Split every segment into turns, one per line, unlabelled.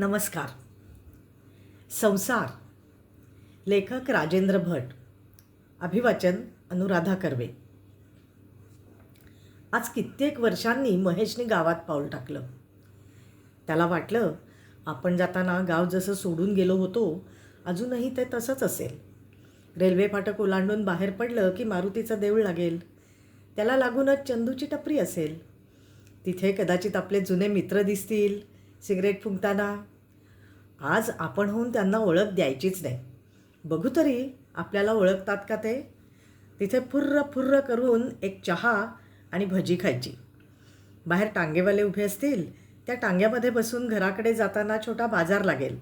नमस्कार. संसार. लेखक राजेंद्र भट. अभिवाचन अनुराधा कर्वे. आज कित्येक वर्षांनी महेशने गावात पाऊल टाकलं. त्याला वाटलं आपण जाताना गाव जसं सोडून गेलो होतो अजूनही ते तसंच असेल. रेल्वे फाटक ओलांडून बाहेर पडलं की मारुतीचं देऊळ लागेल. त्याला लागूनच चंदूची टपरी असेल. तिथे कदाचित आपले जुने मित्र दिसतील सिगरेट फुंकताना? आज आपण होऊन त्यांना ओळख द्यायचीच नाही. बघू तरी आपल्याला ओळखतात का ते? तिथे फुर्र फुर्र करून एक चहा आणि भजी खायची. बाहेर टांगेवाले उभे असतील त्या टांग्यामध्ये बसून घराकडे जाताना छोटा बाजार लागेल.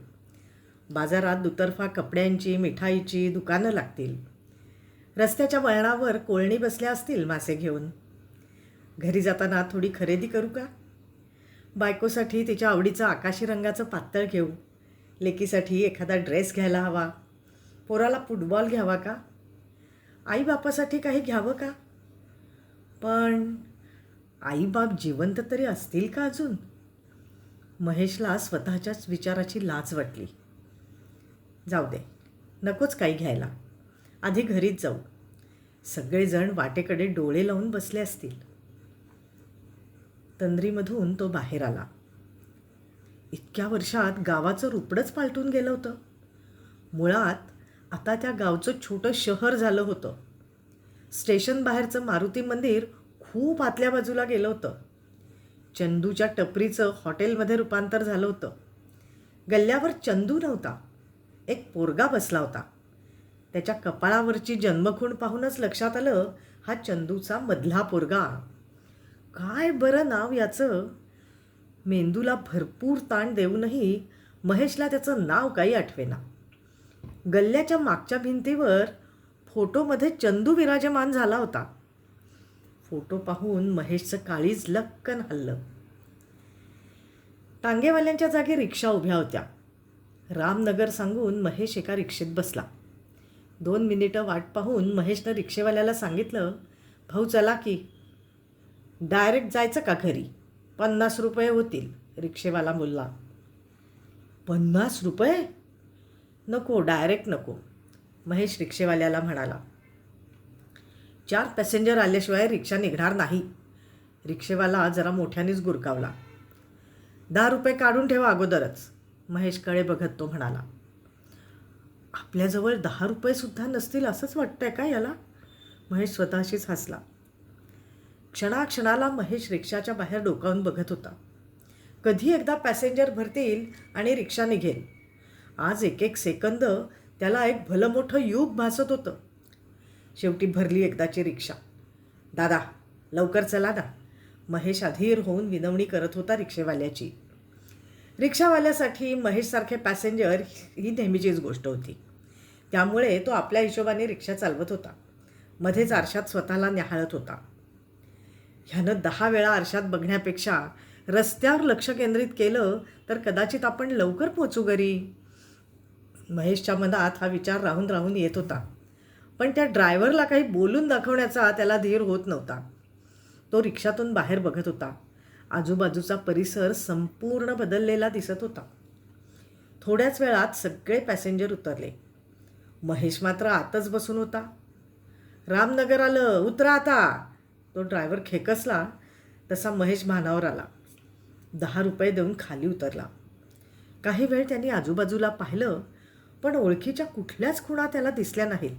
बाजारात दुतर्फा कपड्यांची मिठाईची दुकानं लागतील. रस्त्याच्या वळणावर कोळणी बसल्या असतील मासे घेऊन. घरी जाताना थोडी खरेदी करू का? बायकोसाठी तिच्या आवडीचं आकाशी रंगाचं पातळ घेऊ. लेकीसाठी एखादा ड्रेस घ्यायला हवा. पोराला फुटबॉल घ्यावा का? आईबापासाठी काही घ्यावं का? पण आईबाप जिवंत तरी असतील का अजून? महेशला स्वतःच्याच विचाराची लाच वाटली. जाऊ दे नकोच काही घ्यायला. आधी घरीच जाऊ. सगळेजण वाटेकडे डोळे लावून बसले असतील. तंद्रीमधून तो बाहेर आला. इतक्या वर्षात गावाचं रुपडंच पालटून गेलं होतं. मुळात आता त्या गावचं छोटं शहर झालं होतं. स्टेशन बाहेरचं मारुती मंदिर खूप आतल्या बाजूला गेलं होतं. चंदूच्या टपरीचं हॉटेलमध्ये रूपांतर झालं होतं. गल्ल्यावर चंदू नव्हता. एक पोरगा बसला होता. त्याच्या कपाळावरची जन्मखूण पाहूनच लक्षात आलं हा चंदूचा मधला पोरगा. काय बरं नाव याचं? मेंदूला भरपूर ताण देऊनही महेशला त्याचं नाव काही आठवेना. गल्ल्याच्या मागच्या भिंतीवर फोटोमध्ये चंदू विराजमान झाला होता. फोटो पाहून महेशचं काळीज लक्कन हल्लं. टांगेवाल्यांच्या जागी रिक्षा उभ्या होत्या. रामनगर सांगून महेश एका रिक्षेत बसला. दोन मिनिटं वाट पाहून महेशनं रिक्षेवाल्याला सांगितलं भाऊ चला की. डायरेक्ट जायचं का घरी? पन्नास रुपये होतील रिक्षेवाला बोलला पन्नास रुपये? नको डायरेक्ट नको महेश रिक्षेवाल्याला म्हणाला. चार पॅसेंजर आल्याशिवाय रिक्षा निघणार नाही. रिक्षेवाला जरा मोठ्यानेच गुरकावला. दहा रुपये काढून ठेवा अगोदरच महेशकडे बघत तो म्हणाला. आपल्याजवळ दहा रुपयेसुद्धा नसतील असंच वाटतंय का याला? महेश स्वतःशीच हसला. क्षणाक्षणाला महेश रिक्षाच्या बाहेर डोकावून बघत होता. कधी एकदा पॅसेंजर भरतील आणि रिक्षा निघेल. आज एक एक सेकंद त्याला एक भलं मोठं युग भासत होतं. शेवटी भरली एकदाची रिक्षा. दादा लवकर चला ना. महेश अधीर होऊन विनवणी करत होता रिक्षेवाल्याची. रिक्षावाल्यासाठी महेशसारखे पॅसेंजर ही नेहमीचीच गोष्ट होती. त्यामुळे तो आपल्या हिशोबाने रिक्षा चालवत होता. मध्येच आरशात स्वतःला न्याहाळत होता. ह्यानं दहा वेळा आरशात बघण्यापेक्षा रस्त्यावर लक्ष केंद्रित केलं तर कदाचित आपण लवकर पोचू घरी. महेशच्या मनात हा विचार राहून राहून येत होता. पण त्या ड्रायव्हरला काही बोलून दाखवण्याचा त्याला धीर होत नव्हता. तो रिक्षातून बाहेर बघत होता. आजूबाजूचा परिसर संपूर्ण बदललेला दिसत होता. थोड्याच वेळात सगळे पॅसेंजर उतरले. महेश मात्र आतच बसून होता. रामनगर आलं उतरा आता. तो ड्रायव्हर खेकसला तसा महेश भानावर आला. दहा रुपये देऊन खाली उतरला. काही वेळ त्यांनी आजूबाजूला पाहिलं पण ओळखीच्या कुठल्याच खुणा त्याला दिसल्या नाहीत.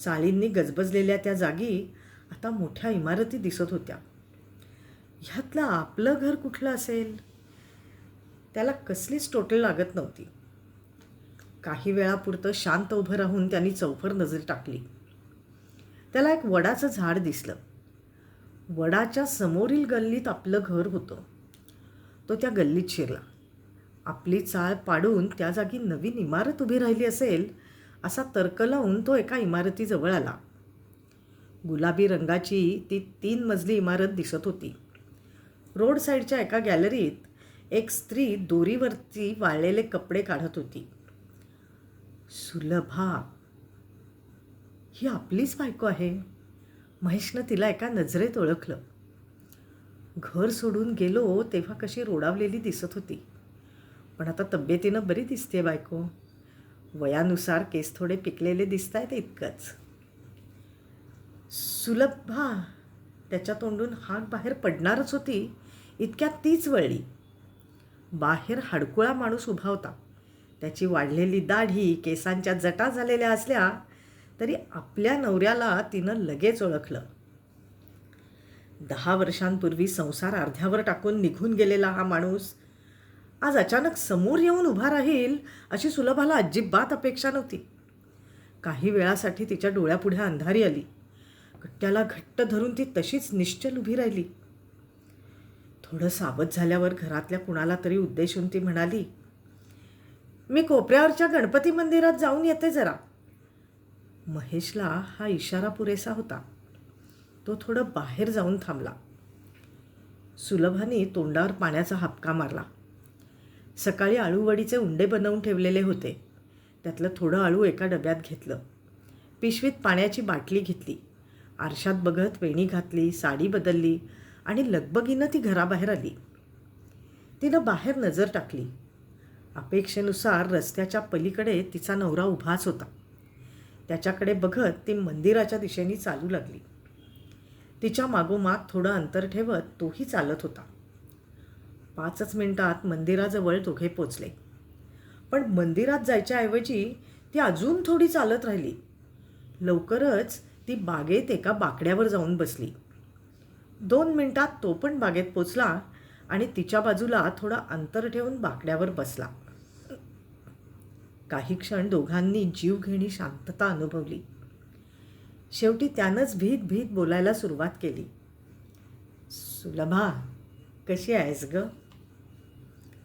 चाळींनी गजबजलेल्या त्या जागी आता मोठ्या इमारती दिसत होत्या. ह्यातलं आपलं घर कुठलं असेल? त्याला कसलीच टोटल लागत नव्हती. काही वेळापुरतं शांत उभं राहून त्यांनी चौफर नजर टाकली. त्याला एक वडाचं झाड दिसलं. वडाच्या समोरील गल्लीत आपलं घर होतं. तो त्या गल्लीत शिरला. आपली चाळ पाडून त्या जागी नवीन इमारत उभी राहिली असेल असा तर्क लावून तो एका इमारतीजवळ आला. गुलाबी रंगाची ती तीन मजली इमारत दिसत होती. रोड साईडच्या एका गॅलरीत एक स्त्री दोरीवरती वाळलेले कपडे काढत होती. सुलभा ही आपलीच बायको आहे? महेशनं तिला एका नजरेत ओळखलं. घर सोडून गेलो तेव्हा कशी रोडावलेली दिसत होती. पण आता तब्येतीनं बरी दिसते बायको. वयानुसार केस थोडे पिकलेले दिसत आहेत इतकंच. सुलभा त्याच्या तोंडून हाक बाहेर पडणारच होती इतक्यात तीच वळली. बाहेर हाडकुळा माणूस उभा होता. त्याची वाढलेली दाढी केसांच्या जटा झालेल्या असल्या तरी आपल्या नवऱ्याला तिनं लगेच ओळखलं. दहा वर्षांपूर्वी संसार अर्ध्यावर टाकून निघून गेलेला हा माणूस आज अचानक समोर येऊन उभा राहील अशी सुलभाला अजिबात अपेक्षा नव्हती. काही वेळासाठी तिच्या डोळ्यापुढे अंधारी आली. त्याला घट्ट धरून ती तशीच निश्चल उभी राहिली. थोडं सावध झाल्यावर घरातल्या कुणाला तरी उद्देशून ती म्हणाली मी कोपऱ्यावरच्या गणपती मंदिरात जाऊन येते जरा. महेशला हा इशारा पुरेसा होता. तो थोडं बाहेर जाऊन थांबला. सुलभाने तोंडावर पाण्याचा हापका मारला. सकाळी आळूवडीचे उंडे बनवून ठेवलेले होते. त्यातलं थोडं आळू एका डब्यात घेतलं. पिशवीत पाण्याची बाटली घेतली. आरशात बघत वेणी घातली साडी बदलली आणि लगबगीनं ती घराबाहेर आली. तिनं बाहेर नजर टाकली. अपेक्षेनुसार रस्त्याच्या पलीकडे तिचा नवरा उभाच होता. त्याच्याकडे बघत ती मंदिराच्या दिशेने चालू लागली. तिच्या मागोमाग थोडं अंतर ठेवत तोही चालत होता. पाचच मिनिटात मंदिराजवळ दोघे पोचले. पण मंदिरात जायच्याऐवजी ती अजून थोडी चालत राहिली. लवकरच ती बागेत एका बाकड्यावर जाऊन बसली. दोन मिनिटात तो पण बागेत पोचला आणि तिच्या बाजूला थोडं अंतर ठेवून बाकड्यावर बसला. काही क्षण दोघांनी जीवघेणी शांतता अनुभवली. शेवटी त्यानंच भीत भीत बोलायला सुरुवात केली. सुलभा कशी आहेस ग?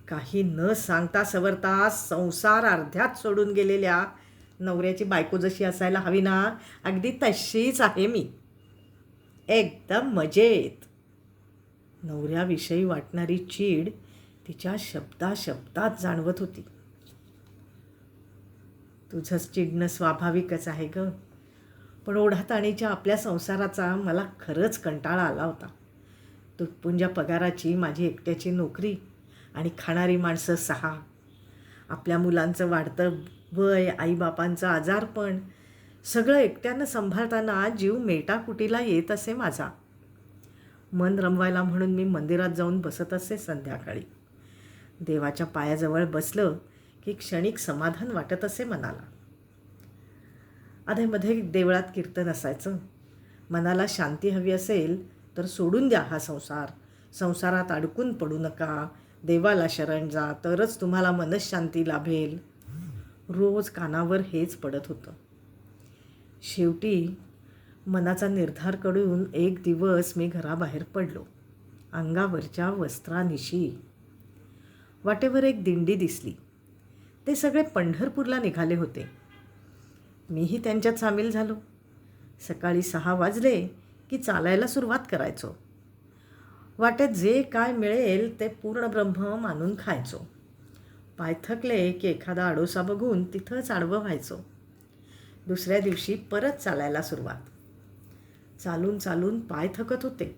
काही न सांगता सवरता संसार अर्ध्यात सोडून गेलेल्या नवऱ्याची बायको जशी असायला हवी ना अगदी तशीच आहे मी. एकदम मजेत. नवऱ्याविषयी वाटणारी चीड तिच्या शब्दा शब्दात जाणवत होती. तुझंच चिडणं स्वाभाविकच आहे ग. पण ओढाताणीच्या आपल्या संसाराचा मला खरंच कंटाळा आला होता. तुटपुंजा पगाराची माझी एकट्याची नोकरी आणि खाणारी माणसं सहा. आपल्या मुलांचं वाढतं वय आईबापांचं आजारपण सगळं एकट्यानं सांभाळताना जीव मेटाकुटीला येत असे माझा. मन रमवायला म्हणून मी मंदिरात जाऊन बसत असे संध्याकाळी. देवाच्या पायाजवळ बसलं की क्षणिक समाधान वाटत असे मनाला. अधेमध्ये देवळात कीर्तन असायचं. मनाला शांती हवी असेल तर सोडून द्या हा संसार. संसारात अडकून पडू नका. देवाला शरण जा तरच तुम्हाला मनशांती लाभेल. रोज कानावर हेच पडत होतं. शेवटी मनाचा निर्धार करून एक दिवस मी घराबाहेर पडलो. अंगावरच्या वस्त्रानिशी. वाटेवर एक दिंडी दिसली. ते सगळे पंढरपूरला निघाले होते. मीही त्यांच्यात सामील झालो. सकाळी सहा वाजले की चालायला सुरुवात करायचो. वाटेत जे काय मिळेल ते पूर्ण ब्रह्म मानून खायचो. पाय थकले की एखादा आडोसा बघून तिथंच आडवं व्हायचो. दुसऱ्या दिवशी परत चालायला सुरुवात. चालून चालून पाय थकत होते.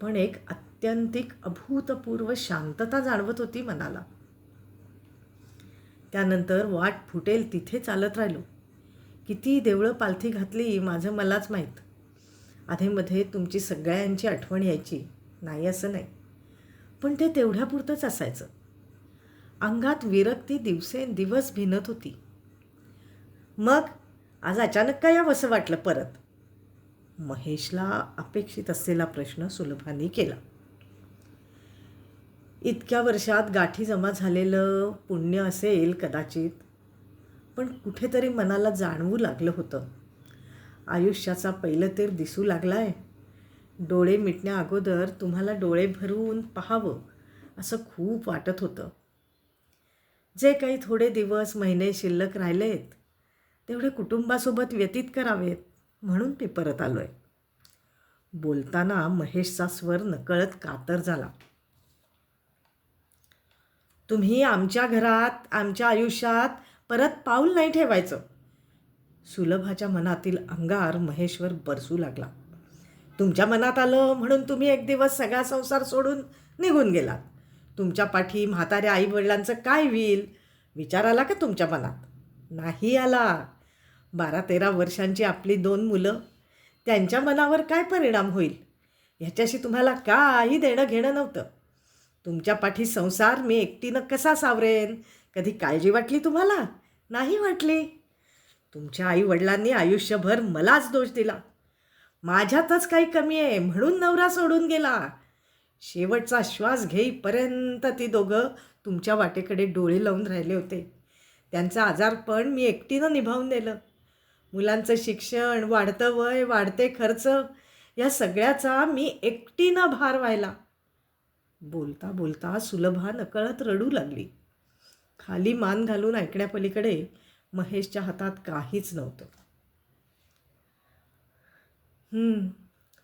पण एक अत्यंतिक अभूतपूर्व शांतता जाणवत होती मनाला. त्यानंतर वाट फुटेल तिथे चालत राहिलो. किती देवळं पालथी घातली माझं मलाच माहीत. आधेमध्ये तुमची सगळ्यांची आठवण यायची. नाही असं नाही. पण ते तेवढ्यापुरतंच असायचं. अंगात विरक्ती दिवसेंदिवस भिनत होती. मग आज अचानक काय यावंसं वाटलं परत? महेशला अपेक्षित असलेला प्रश्न सुलभाने केला. इतक्या वर्षात गाठी जमा झालेलं पुण्य असेल कदाचित. पण कुठेतरी मनाला जाणवू लागलं होतं. आयुष्याचा पहिलं तेर दिसू लागला आहे डोळे मिटण्या अगोदर तुम्हाला डोळे भरून पाहावं असं खूप वाटत होतं. जे काही थोडे दिवस महिने शिल्लक राहिलेत तेवढे कुटुंबासोबत व्यतीत करावेत म्हणून मी परत आलो आहे बोलताना महेशचा स्वर नकळत कातर झाला. तुम्ही आमच्या घरात आमच्या आयुष्यात परत पाऊल नाही ठेवायचं. सुलभाच्या मनातील अंगार महेश्वर बरसू लागला. तुमच्या मनात आलं म्हणून तुम्ही एक दिवस सगळा संसार सोडून निघून गेलात. तुमच्या पाठी म्हाताऱ्या आईवडिलांचं काय होईल? विचार आला का तुमच्या मनात? नाही आला. बारा तेरा वर्षांची आपली दोन मुलं त्यांच्या मनावर काय परिणाम होईल? ह्याच्याशी तुम्हाला काही देणं घेणं नव्हतं. तुमच्या पाठी संसार मी एकटीनं कसा सावरेन? कधी काळजी वाटली तुम्हाला? नाही वाटली. तुमच्या आई वडिलांनी आयुष्यभर मलाच दोष दिला. माझ्यातच काही कमी आहे म्हणून नवरा सोडून गेला. शेवटचा श्वास घेईपर्यंत ती दोघं तुमच्या वाटेकडे डोळे लावून राहिले होते. त्यांचं आजारपण मी एकटीनं निभावून नेलं. मुलांचं शिक्षण वाढतं वय वाढते खर्च या सगळ्याचा मी एकटीनं भार व्हायला. बोलता बोलता सुलभा नकळत रडू लागली. खाली मान घालून ऐकण्यापलीकडे महेशच्या हातात काहीच नव्हतं.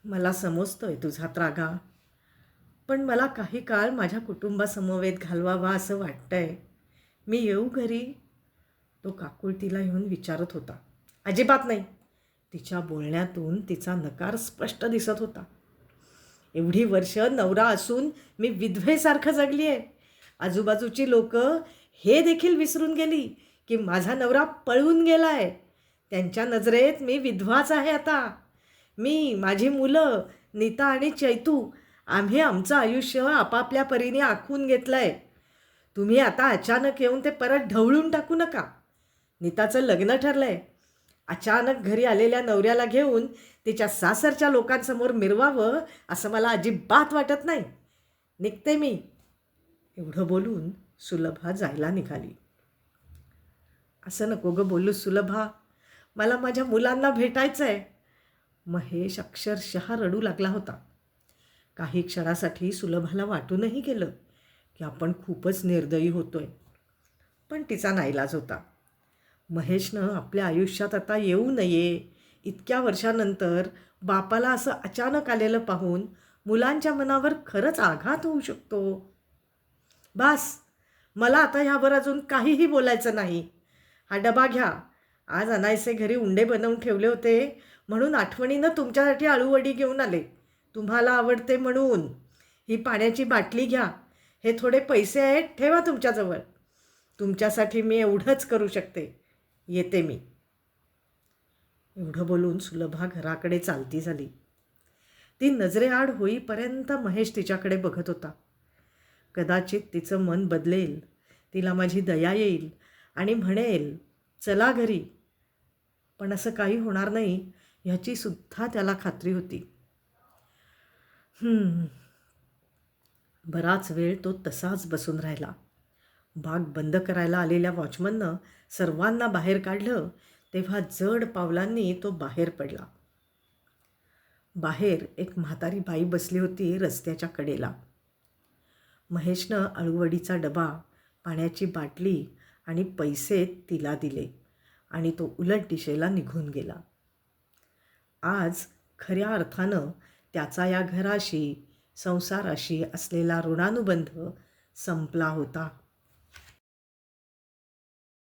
मला समजतोय तुझा त्रागा पण मला काही काळ माझ्या कुटुंबासमवेत घालवावा असं वाटतंय. मी येऊ घरी. तो काकुळतीला येऊन विचारत होता. अजिबात नाही. तिच्या बोलण्यातून तिचा नकार स्पष्ट दिसत होता. एवढी वर्ष नवरा असून मी विधवेसारखं जगली आहे आजूबाजूची लोक हे देखील विसरून गेली की माझा नवरा पळून गेला आहे त्यांच्या नजरेत मी विधवाच आहे आता. मी माझी मुलं नीता आणि चैतू आम्ही आमचं आयुष्य आपापल्या परीने आखून घेतलं आहे तुम्ही आता अचानक येऊन ते परत ढवळून टाकू नका. नीताचं लग्न ठरलं आहे अचानक घरी आलेल्या नवऱ्याला घेऊन तिच्या सासरच्या लोकांसमोर मिरवावं असं मला अजिबात वाटत नाही. निघते मी. एवढं बोलून सुलभा जायला निघाली. असं नको गं बोलू सुलभा. मला माझ्या मुलांना भेटायचं आहे महेश अक्षरशः रडू लागला होता. काही क्षणासाठी सुलभाला वाटूनही गेलं की आपण खूपच निर्दयी होतोय. पण तिचा नाईलाज होता. महेशनं आपल्या आयुष्यात आता येऊ नये. इतक्या वर्षानंतर बापाला असं अचानक आलेलं पाहून मुलांच्या मनावर खरंच आघात होऊ शकतो. बास मला आता ह्यावर अजून काहीही बोलायचं नाही. हा डबा घ्या. आज अनायसे घरी उंडे बनवून ठेवले होते म्हणून आठवणीनं तुमच्यासाठी आळूवडी घेऊन आले. तुम्हाला आवडते म्हणून. ही पाण्याची बाटली घ्या. हे थोडे पैसे आहेत ठेवा तुमच्याजवळ. तुमच्यासाठी मी एवढंच करू शकते. येते मी. एवढं बोलून सुलभा घराकडे चालती झाली. ती नजरेआड होईपर्यंत महेश तिच्याकडे बघत होता. कदाचित तिचं मन बदलेल तिला माझी दया येईल आणि म्हणेल चला घरी. पण असं काही होणार नाही ह्याची सुद्धा त्याला खात्री होती. बराच वेळ तो तसाच बसून राहिला. बाग बंद करायला आलेल्या वॉचमननं सर्वांना बाहेर काढलं तेव्हा जड पावलांनी तो बाहेर पडला. बाहेर एक म्हातारी बाई बसली होती रस्त्याच्या कडेला. महेशनं अळूवडीचा डबा पाण्याची बाटली आणि पैसे तिला दिले आणि तो उलट दिशेला निघून गेला. आज खऱ्या अर्थानं त्याचा या घराशी संसाराशी असलेला ऋणानुबंध संपला होता.